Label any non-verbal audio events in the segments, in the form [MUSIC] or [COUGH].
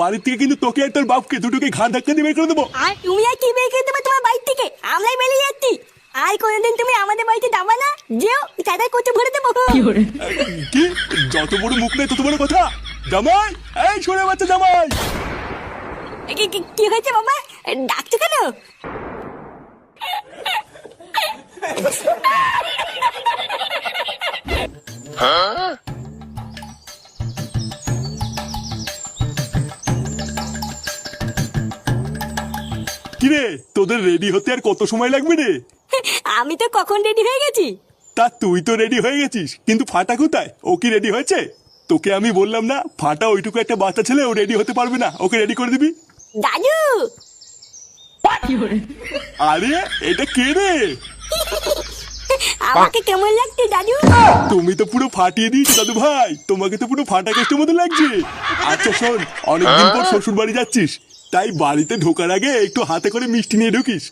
বাড়ির থেকে কিন্তু তোকে আর তোর বাপকে দুটোকে ঘাড় ধাক্কা দিয়ে বের করে দেবো। আর তুমি আর কি বের করে দেবে তোমার বাড়ি থেকে? আমরাই বেরিয়ে যাচ্ছি। আর কোনোদিন তুমি আমাদের বাড়িতে যাবা না? যেও চাঁদার কচু ভরে দেবো। কি যত বড় মুখ নেই তত বড় কথা? জামাই? এই শোনে বাচ্চা জামাই! কি- হয়েছে বাবা? ডাকছো কেন? কিরে তোদের রেডি হতে আর কত সময় লাগবে রে? আমি তো কখন রেডি হয়ে গেছি? তা তুই তো রেডি হয়ে গেছিস কিন্তু ফাটা কোথায়? ও কি রেডি হয়েছে? তোকে আমি বললাম না ফাটা ওইটুকু একটা বাচ্চা ছেলে ও রেডি হতে পারবে না ওকে রেডি করে দিবি? দাদু! আরে এটা কে রে? আমাকে কেমন লাগছে দাদু? তুমি তো পুরো ফাটিয়ে দিয়েছ দাদু ভাই। তোমাকে তো পুরো ফাটা কেস্টের মতো লাগছে। আচ্ছা শোন অনেকদিন পর শ্বশুর বাড়ি যাচ্ছিস। তাই বাড়িতে ঢোকার আগে একটু হাতে করে মিষ্টি নিয়ে ঢুকিস।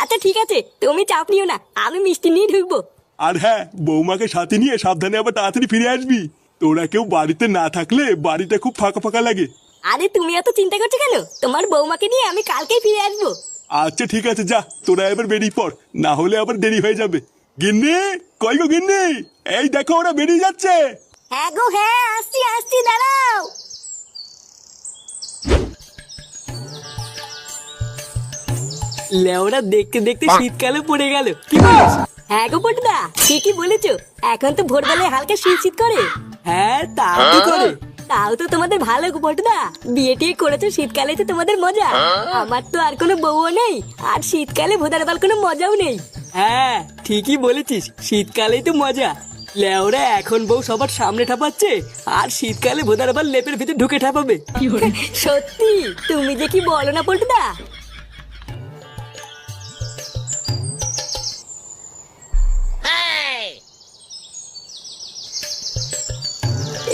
আচ্ছা ঠিক আছে। তুমি চাপ নিও না। আমি মিষ্টি নিয়ে ঢুকবো। আর হ্যাঁ বৌমাকে সাথে নিয়ে সাবধানে আবার তাড়াতাড়ি ফিরে আসবি। তোরা কেউ বাড়িতে না থাকলে বাড়িটা খুব ফাঁকা ফাঁকা লাগে। আরে তুমি এত চিন্তা করছ কেন? তোমার বৌমাকে নিয়ে আমি কালকেই ফিরে আসব। আচ্ছা ঠিক আছে যা তোরা এবার বেরিয়ে পড়। না হলে আবার দেরি হয়ে যাবে। গিন্নি কই গো গিন্নি? এই দেখো ওরা বেরিয়ে যাচ্ছে। হ্যাঁ গো হ্যাঁ আসছি আসছি দাঁড়াও। লেওরা দেখতে দেখতে শীতকালে পড়ে গেল। কি বলিস? হ্যাঁ গো পটুদা ঠিকই বলেছ। এখন তো ভোরবেলায় হালকা শীত শীত করে। হ্যাঁ তা তো করে। তাও তো তোমাদের ভালো গো পটুদা। বিয়ে টিয়ে করেছ শীতকালে তো তোমাদের মজা। আমার তো আর কোনো বউও নেই আর শীতকালে ভোদার বাল কোনো মজাও নেই। হ্যাঁ ঠিকই বলেছিস শীতকালেই তো মজা। লেওরা এখন বউ সবার সামনে ঠাপাচ্ছে আর শীতকালে ভোদার আবার লেপের ভিতরে ঢুকে ঠাপাবে। সত্যি তুমি যে কি বলো না পটুদা?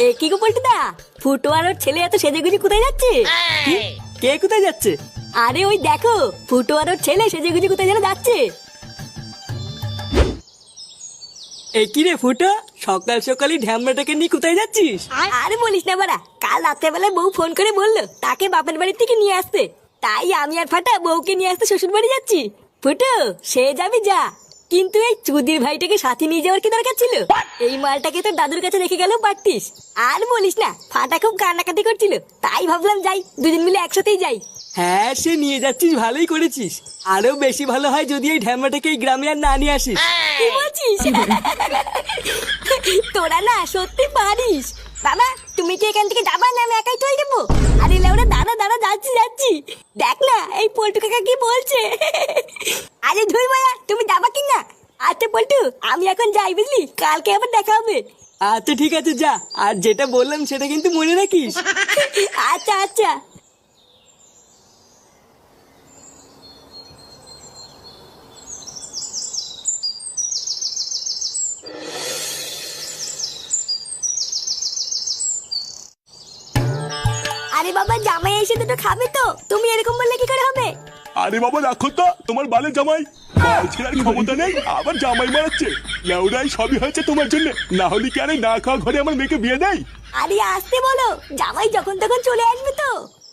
এ কি গো পল্টুদা? ফুটো আর ওর ছেলে এত সেজেগুজি কোথায় যাচ্ছে? কি? কে কোথায় যাচ্ছে? আরে ওই দেখো ফুটো আর ওর ছেলে সেজেগুজি কোথায় যেন যাচ্ছে। এ কি রে ফুটো সকাল সকালই ঢ্যামড়াটাকে নিয়ে কোথায় যাচ্ছিস? আরে বলিস না বাড়া কাল রাত্রেবেলায় বউ ফোন করে বলল তাকে বাপের বাড়ি থেকে নিয়ে আসতে। তাই আমি আর ফাটা বউকে নিয়ে আসতে শ্বশুর বাড়ি যাচ্ছি। ফুটো সে যাবি যা। কিন্তু এই চুদির ভাইটাকে সাথে নিয়ে যাওয়ার কি দরকার ছিল? এই মালটাকে তোর দাদুর কাছে রেখে গেলেও পারতিস। আর বলিস না ফাটা খুব কান্নাকাটি করছিল। তাই ভাবলাম যাই দুজন মিলে একসাথেই যাই। হ্যাঁ সে নিয়ে যাচ্ছিস ভালোই করেছিস। আরও বেশি ভালো হয় যদি এই ঢ্যামড়াটাকে এই গ্রামে আর না নিয়ে আসিস। কি বলছিস? তোরা না সত্যি পারিস। বাবা তুমি কি এখান থেকে যাবা না আমি একাই চলে যাব? আরে লেওরা দাদা দাদা যাচ্ছি যাচ্ছি। দেখ না এই পল্টু কাকা কি বলছে? আরে ধুই মায়া তুমি যাবা কি না আচ্ছা পল্টু আমি এখন যাই বুঝলি? কালকে আবার দেখা হবে। আচ্ছা ঠিক আছে যা। আর যেটা বললাম সেটা কিন্তু মনে রাখিস। [LAUGHS] আচ্ছা আচ্ছা। আরে বাবা জামাই এসে দুটো খাবে তো। তুমি এরকম বললে কি করে হবে? আরে বাবা রাখো তো। তোমার বালের জামাই। বাল ছেড়ার ক্ষমতা নেই আবার জামাই মারাচ্ছে। লেউরাই সবই হয়েছে তোমার জন্য। না হলে কি আরে না খাওয়া ঘরে আমার মেয়েকে বিয়ে দেয়? আরে আসতে বলো জামাই যখন তখন চলে আসবে তো।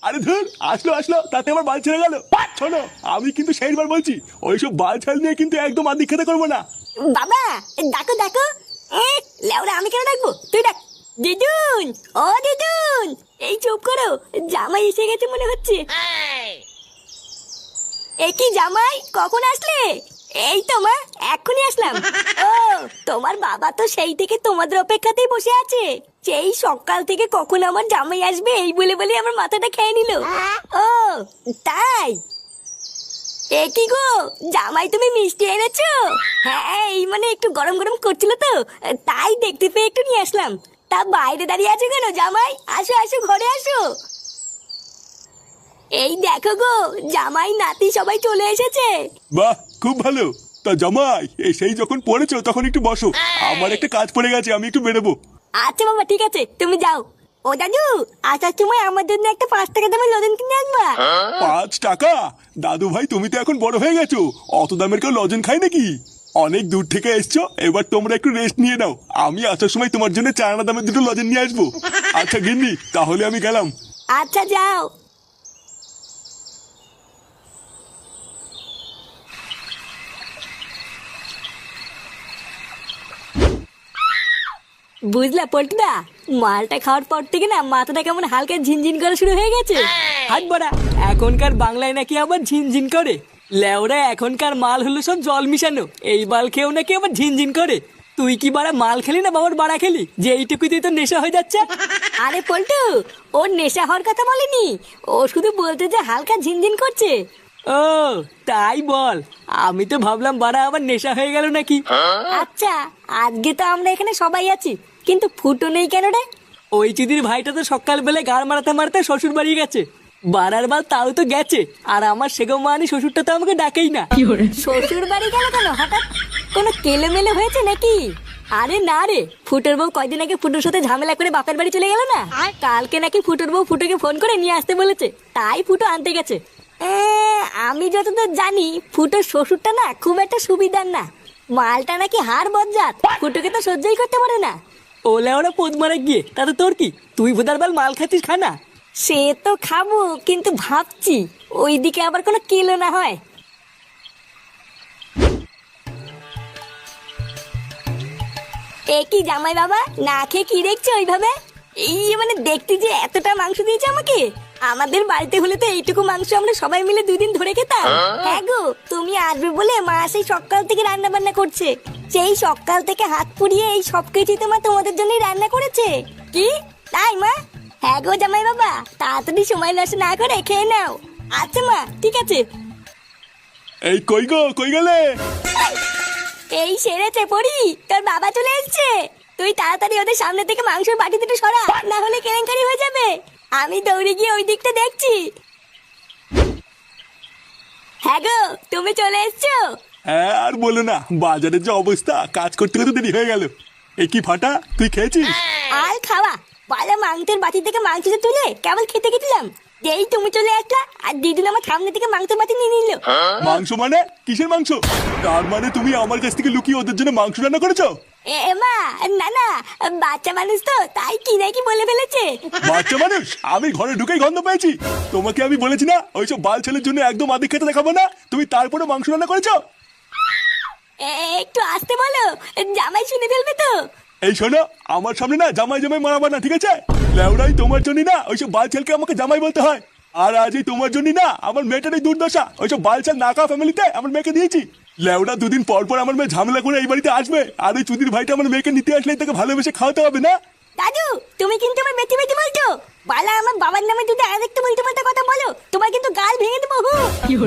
আরে ধর আসলো আসলো তাতে আমার বাল ছেড়ে গেল। শোনো আমি কিন্তু সেইবার বলছি ওইসব বাল ছাল নিয়ে কিন্তু একদম আদি খেতে করব না। বাবা দেখো দেখো। এ লেওরা আমি কেন ডাকবো? তুই ডাক। দিদুন ও দিদুন এই চুপ করো জামাই এসে গেছে মনে হচ্ছে। এ কি জামাই কখন আসলে? এই তো মা এক্ষুনি আসলাম। [LAUGHS] ও তোমার বাবা তো সেই থেকে তোমাদের অপেক্ষাতেই বসে আছে। সেই সকাল থেকে কখন আমার জামাই আসবে এই বলে বলে আমার মাথাটা খেয়ে নিল। ও তাই? এ কি গো জামাই তুমি মিষ্টি এনেছো? হ্যাঁ এই মানে একটু গরম গরম করছিল তো তাই দেখতে পেয়ে একটু নিয়ে আসলাম। তা বাইরে দাঁড়িয়ে আছো কেন জামাই? আসো আসো ঘরে আসো। এই দেখো গো জামাই নাতি সবাই চলে এসেছে। বাহ খুব ভালো। তা জামাই এই সেই যখন পড়েছো তখন একটু বসো। আমার একটা কাজ পড়ে গেছে আমি একটু বেরোবো। আচ্ছা বাবা ঠিক আছে তুমি যাও। ও দাদু আসার সময় আমার জন্য একটা পাঁচ টাকা দামের লজেন কিনে আনবা। পাঁচ টাকা? দাদু ভাই তুমি তো এখন বড় হয়ে গেছো। অত দামের কেউ লজেন খাই নাকি? অনেক দূর থেকে এসছো এবার তোমরা একটু রেস্ট নিয়ে নাও। আমি আসার সময় তোমার জন্য চারানা দামের দুটো লজেন নিয়ে আসব। আচ্ছা গিন্নি তাহলে আমি গেলাম। আচ্ছা যাও। বুঝলা পল্টুদা? মালটা খাওয়ার পর থেকে না মাথাটা কেমন হালকা ঝিনঝিন করা শুরু হয়ে গেছে। হাত বড়া এখনকার বাংলায় নাকি আবার ঝিনঝিন করে? লেওরা এখনকার মাল হলো সব জল মিশানো। এই বাল খেয়েও নাকি আবার ঝিনঝিন করে। তুই কি বাড়া মাল খেলি না বাবার বাড়া খেলি? যে এইটুকুতেই তো নেশা হয়ে যাচ্ছে? আরে পল্টু ওর নেশা হওয়ার কথা বলেনি। ও শুধু বলতে যে হালকা ঝিনঝিন করছে। ও তাই বল। আমি তো ভাবলাম বাড়া আবার নেশা হয়ে গেল নাকি। আচ্ছা আজকে তো আমরা এখানে সবাই আছি কিন্তু ফুটো নেই কেন রে? ওই চিদির ভাইটা তো সকালবেলা গাড় মারাতে মারাতে শ্বশুর বাড়ি গেছে। বাড়ার বাল তাও তো গেছে আর আমার সেগো মানি শ্বশুরটা তো আমাকে ডাকেই না। শ্বশুর বাড়ি গেল কেন? হঠাৎ কোনো কেলেমেলে হয়েছে নাকি? আরে না রে ফুটোর বউ কয়দিন আগে ফুটোর সাথে ঝামেলা করে বাপের বাড়ি চলে গেল না? কালকে নাকি ফুটোর বউ ফুটোকে ফোন করে নিয়ে আসতে বলেছে তাই ফুটো আনতে গেছে। এ, আমি যতদূর জানি ফুটোর শ্বশুরটা না খুব একটা সুবিধার না। মালটা নাকি হাড় বজ্জাত ফুটোকে তো সহ্যই করতে পারে না। ওলে ওরা পোদ মারা গিয়ে তাতে তোর কি? তুই ভোদার বাল মাল খাচ্ছিস খানা সে তো খাব কিন্তু ভাবছি ওইদিকে আবার কোনো কিলো না হয়। এ কি জামাই বাবা না খেয়ে কি দেখছ ওইভাবে? এই মানে দেখতে যে এতটা মাংস দিয়েছে আমাকে? আমাদের বাড়িতে হলে তো এইটুকু মাংস আমরা সবাই মিলে দুদিন ধরে খেতাম। হ্যাঁ? গো তুমি আসবে বলে মা সেই সকাল থেকে রান্না বান্না করছে। সেই সকাল থেকে হাত পুড়িয়ে এই সব কিছুই তোমার তোমাদের জন্যই রান্না করেছে। কি? তাই মা? হ্যাঁ গো জামাই বাবা তাড়াতাড়ি সময় নষ্ট না করে খেয়ে নাও। আচ্ছা মা ঠিক আছে। এই কই গো কই গেলে? এই সেরেছে পড়ি তোর বাবা চলে এসছে। তুই তাড়াতাড়ি ওদের সামনে থেকে মাংসের বাটি দুটো সরা না হলে কেলেঙ্কারি হয়ে যাবে। আমি দৌড়ে গিয়ে ওই দিকটা দেখছি। হ্যাঁ গো তুমি চলে এসছো? হ্যাঁ আর বলো না বাজারের যে অবস্থা কাজ করতে করতে দেরি হয়ে গেল। কি ফাটা তুই খেয়েছিস? আর খাওয়া বালা মাংসের বাটি থেকে মাংসটা তুলে কেবল খেতে গেছিলাম। যেই তুমি চলে আসলা আর দিদিন আমার সামনে থেকে মাংসের বাটি নিয়ে নিল। মাংস মানে? কিসের মাংস? তার মানে তুমি আমার কাছ থেকে লুকিয়ে ওদের জন্য মাংস রান্না করেছ? না না বাচ্চা মানুষ তো তাই কি নাকি বলে ফেলেছে? বাচ্চা মানুষ আমি ঘরে ঢুকেই গন্ধ পেয়েছি। তোমাকে আমি বলেছি না ওইসব বাল ছেলের জন্য একদম আদিক খেতে দেখাবো না। তুমি তারপরে মাংস রান্না করেছ? একটু আসতে বলো জামাই শুনে ফেলবে তো। এই শোনো আমার সামনে না জামাই জামাই মারাবার না ঠিক আছে? লেওড়াই তোমার জন্য না ওইসব বাল ছেলকে আমাকে জামাই বলতে হয়। আর আজ এই তোমার জন্য না আমার মেয়েটার এই দুর্দশা ওইসব বাল ছেল নাকা ফ্যামিলিতে আমার মেয়েকে দিয়েছি। লেওড়া দুদিন পর পর আমার মেয়ে ঝামেলা করে এই বাড়িতে আসবে। আর ওই চুদির ভাইটা আমার মেয়েকে নিতে আসলে তাকে ভালোবেসে খাওয়াতে হবে না? দাদু তুমি কিন্তু আমার বেশি বেশি বলছো। বালা আমার বাবার নামে যদি আর একটু বলতে বলতে কথা বলো তোমার কিন্তু গাল ভেঙে দেবো হু।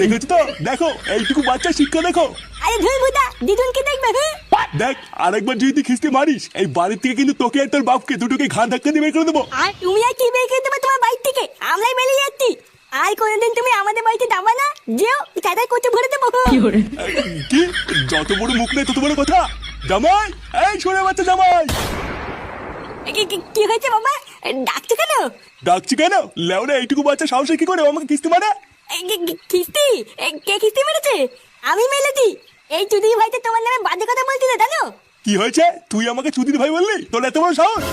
দেখেছ তো? দেখো এইটুকু বাচ্চা শিক্ষা দেখো। আরে ধুই ভুদা দিদুনকে দেখবে হ্যাঁ দেখ আরেকবার যদি তুই খিস্তি মারিস এই বাড়ির থেকে কিন্তু তোকে আর তোর বাপকে দুটোকে ঘাট ধাক্কা দিয়ে বের করে দেবো। আর তুমি আর কি বের করে দেবে তোমার বাড়ি থেকে? আমরাই বেরিয়ে যাচ্ছি। আর কোনোদিন তুমি আমাদের বাড়িতে যাবা না? যেও কাদায় কোচে ভরে দেবো। কি যত বড় মুখ নেই তত বড় কথা? জামাই? এই শোনে বাচ্চা জামাই! কি- কি- কি হয়েছে বাবা? ডাকছো কেন? ডাকছি কেন? লেওরা এইটুকু বাচ্চা সাহসে কি করে? ও আমাকে কিস্তি মারে কিস্তি? কে কিস্তি মেরেছে? আমি মেলেছি এই চুদি ভাইতে তোমার নামে বাজে কথা বলছিলে জানো? কি হয়েছে? তুই আমাকে চুদির ভাই বললি? তোর এত বড় সাহস?